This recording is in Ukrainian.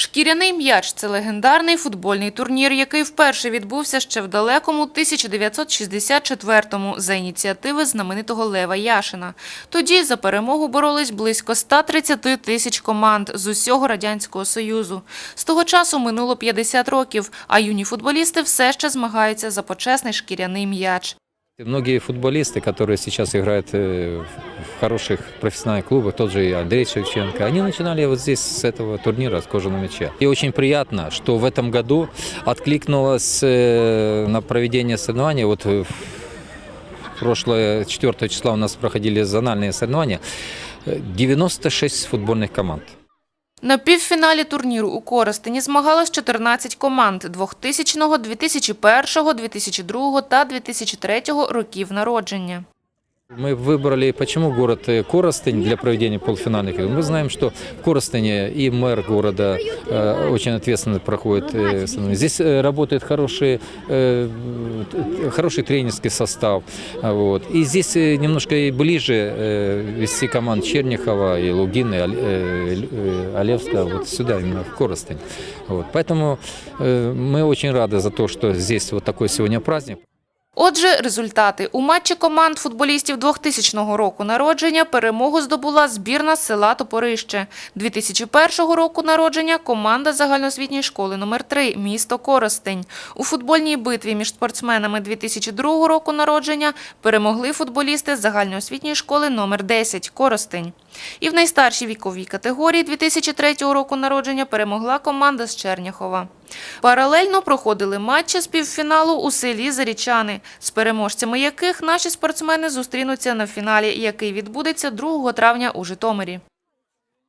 Шкіряний м'яч це легендарний футбольний турнір, який вперше відбувся ще в далекому 1964-му за ініціативи знаменитого Лева Яшина. Тоді за перемогу боролись близько 130 тисяч команд з усього радянського союзу. З того часу минуло 50 років, а юні футболісти все ще змагаються за почесний шкіряний м'яч. Многие футболисты, которые сейчас играют э, в хороших профессиональных клубах, тот же и Андрей Шевченко, они начинали вот здесь с этого турнира, с кожаного мяча. И очень приятно, что в этом году откликнулось э, на проведение соревнований. Вот э, в прошлое 4 числа у нас проходили зональные соревнования. э, 96 футбольных команд. На півфіналі турніру у Коростені змагалось 14 команд 2000, 2001, 2002 та 2003 років народження. Мы выбрали, почему город э, Коростень для проведения полуфинальных игр. Мы знаем, что в Коростене и мэр города э, очень ответственно проходит. э, соревнования. Здесь э, работает хороший, э, т- хороший тренерский состав. а, Вот. И здесь э, немножко и ближе э, вести команд Черняхова и Лугина, и Ал- э, Л- э, Олевска вот сюда, именно в Коростень. Вот. Поэтому э, мы очень рады за то, что здесь вот такой сегодня праздник. Отже, результати. У матчі команд футболістів 2000 року народження перемогу здобула збірна села Топорище. 2001 року народження – команда загальноосвітньої школи номер 3 місто Коростень. У футбольній битві між спортсменами 2002 року народження перемогли футболісти загальноосвітньої школи номер 10 Коростень. І в найстаршій віковій категорії 2003 року народження перемогла команда з Черняхова. Паралельно проходили матчі з півфіналу у селі Зарічани, з переможцями яких наші спортсмени зустрінуться на фіналі, який відбудеться 2 травня у Житомирі.